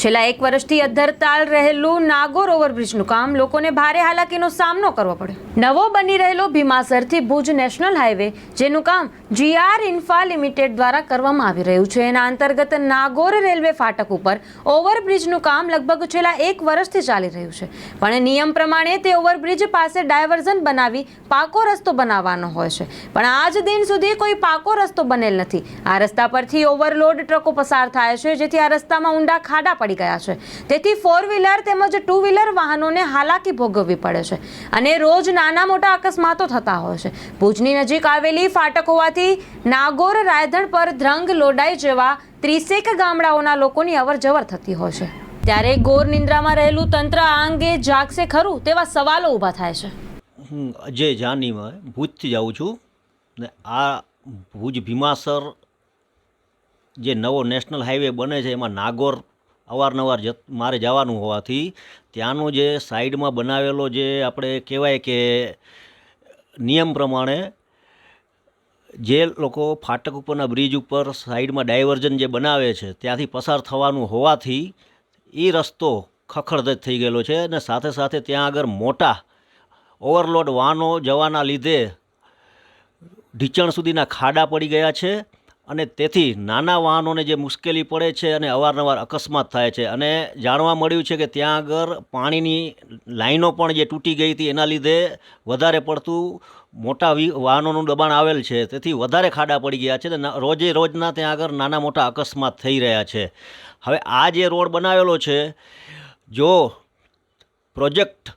છેલ્લા એક વર્ષથી અધ્ધરતાલ રહેલું નાગોર ઓવરબ્રિજનું કામ લોકોને ભારે હાલાકીનો સામનો કરવો પડ્યો. નવો બની રહેલો ભીમાસરથી ભુજ નેશનલ હાઈવે, જેનું કામ જીઆર ઇન્ફા લિમિટેડ દ્વારા કરવામાં આવી રહ્યું છે. એના અંતર્ગત નાગોર રેલવે ફાટક ઉપર ઓવરબ્રિજનું કામ લગભગ છેલ્લા એક વર્ષથી ચાલી રહ્યું છે. પણ નિયમ પ્રમાણે તે ઓવરબ્રિજ પાસે ડાયવર્ઝન બનાવી પાકો રસ્તો બનાવવાનો હોય છે. પણ આજ દિન સુધી કોઈ પાકો રસ્તો બનેલ નથી. આ રસ્તા પરથી ઓવરલોડ ટ્રકો પસાર થાય છે, જેથી આ રસ્તામાં ઊંડા ખાડા પડી ગયા છે. તેથી ફોર વ્હીલર તેમજ ટુ વ્હીલર વાહનોને હાલાકી ભોગવવી પડે છે. અને રોજ નાના મોટા અકસ્માતો થતા હોય છે. ભુજની નજીક આવેલી ફાટક હોવાથી નાગોર રાયધણ પર ધ્રંગ લોડાઈ જેવા ત્રીસેક ગામડાઓના લોકોની અવર જવર થતી હોય છે. ત્યારે ગોર નિંદ્રામાં રહેલું તંત્ર આ અંગે જાગશે ખરું તેવા સવાલો ઊભા થાય છે. હું અજય જાનીમાં ભુજથી જાઉં છું ને આ ભુજ ભીમાસર જે નવો નેશનલ હાઈવે બને છે એમાં નાગોર અવારનવાર જ મારે જવાનું હોવાથી ત્યાંનો જે સાઈડમાં બનાવેલો જે આપણે કહેવાય કે નિયમ પ્રમાણે જે લોકો ફાટક ઉપરના બ્રિજ ઉપર સાઈડમાં ડાયવર્ઝન જે બનાવે છે, ત્યાંથી પસાર થવાનું હોવાથી એ રસ્તો ખખડધજ થઈ ગયેલો છે અને સાથે સાથે ત્યાં આગળ મોટા ઓવરલોડ વાહનો જવાના લીધે ઢીચણ સુધીના ખાડા પડી ગયા છે. અને તેથી નાના વાહનોને જે મુશ્કેલી પડે છે અને અવારનવાર અકસ્માત થાય છે. અને જાણવા મળ્યું છે કે ત્યાં આગળ પાણીની લાઈનો પણ જે તૂટી ગઈ હતી, એના લીધે વધારે પડતું મોટા વાહનોનું દબાણ આવેલ છે. તેથી વધારે ખાડા પડી ગયા છે. અને રોજે રોજના ત્યાં આગળ નાના મોટા અકસ્માત થઈ રહ્યા છે. હવે આ જે રોડ બનાવેલો છે, જો પ્રોજેક્ટ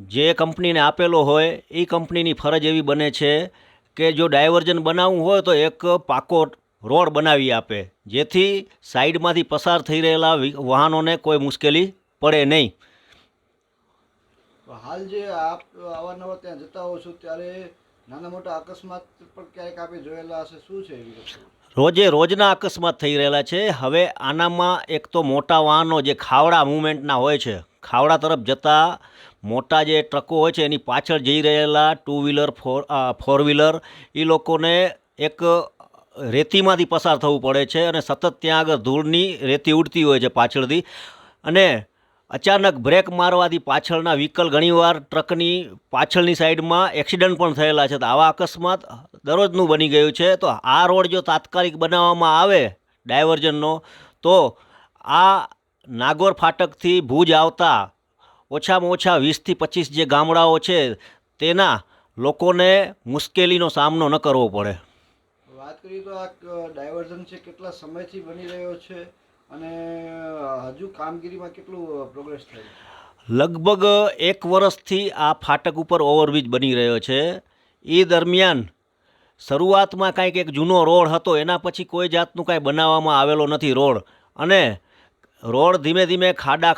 જે કંપનીને આપેલો હોય એ કંપનીની ફરજ એવી બને છે કે જો ડાયવર્ઝન બનાવવું હોય તો એક પાકો રોડ બનાવી આપે. જેથી સાઈડમાંથી પસાર થઈ રહેલા વાહનોને કોઈ મુશ્કેલી પડે નહીં. હાલ જે આપ અવારનવાર ત્યાં જતા હો છો ત્યારે નાના મોટા અકસ્માત પણ ક્યારેક આપે જોયેલા હશે. શું છે રોજે રોજના અકસ્માત થઈ રહેલા છે. હવે આનામાં એક તો મોટા વાહનો જે ખાવડા મુવમેન્ટના હોય છે ખાવડા તરફ જતા મોટા જે ટ્રકો હોય છે એની પાછળ જઈ રહેલા two wheeler four four wheeler એ લોકોને એક રેતીમાંથી પસાર થવું પડે છે અને સતત ત્યાં આગળ ધૂળની રેતી ઉડતી હોય છે પાછળથી. અને અચાનક બ્રેક મારવાથી પાછળના વ્હીકલ ઘણીવાર ટ્રકની પાછળની સાઈડમાં એક્સિડન્ટ પણ થયેલા છે. તો આવા અકસ્માત દરરોજનું બની ગયું છે. તો આ રોડ જો તાત્કાલિક બનાવવામાં આવે ડાયવર્ઝનનો, તો આ નાગોર ફાટકથી ભુજ આવતા ઓછામાં ઓછા વીસથી પચીસ જે ગામડાઓ છે, તેના લોકોને મુશ્કેલીનો સામનો ન કરવો પડે. વાત કરીએ તો આ ડાયવર્ઝન છે કેટલા સમયથી બની રહ્યો છે અને હજુ કામગીરીમાં કેટલું પ્રોગ્રેસ થયું લગભગ એક વર્ષથી આ ફાટક ઉપર ઓવરબ્રિજ બની રહ્યો છે. એ દરમિયાન શરૂઆતમાં કાંઈક એક જૂનો રોડ હતો, એના પછી કોઈ જાતનું કાંઈ બનાવવામાં આવેલો નથી રોડ. અને રોડ ધીમે ધીમે ખાડા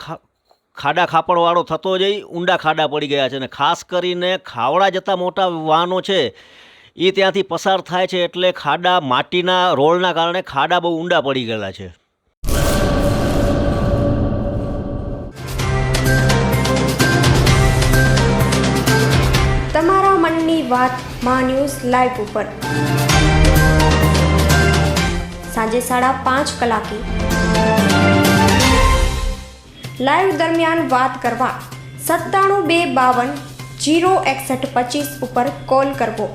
ખાડા ખાપણવાળો થતો જઈ ઊંડા ખાડા પડી ગયા છે અને ખાસ કરીને ખાવડા જતા મોટા વાહનો છે એ ત્યાંથી પસાર થાય છે એટલે ખાડા માટીના રોળના કારણે ખાડા બહુ ઊંડા પડી ગયેલા છે. તમારા મનની વાત મા ન્યૂઝ લાઈવ ઉપર. સાંજે સાડા પાંચ કલાકે. લાઈવ દરમિયાન વાત કરવા સત્તાણું બે બાવન જીરો એકસઠ પચીસ ઉપર કોલ કરવો.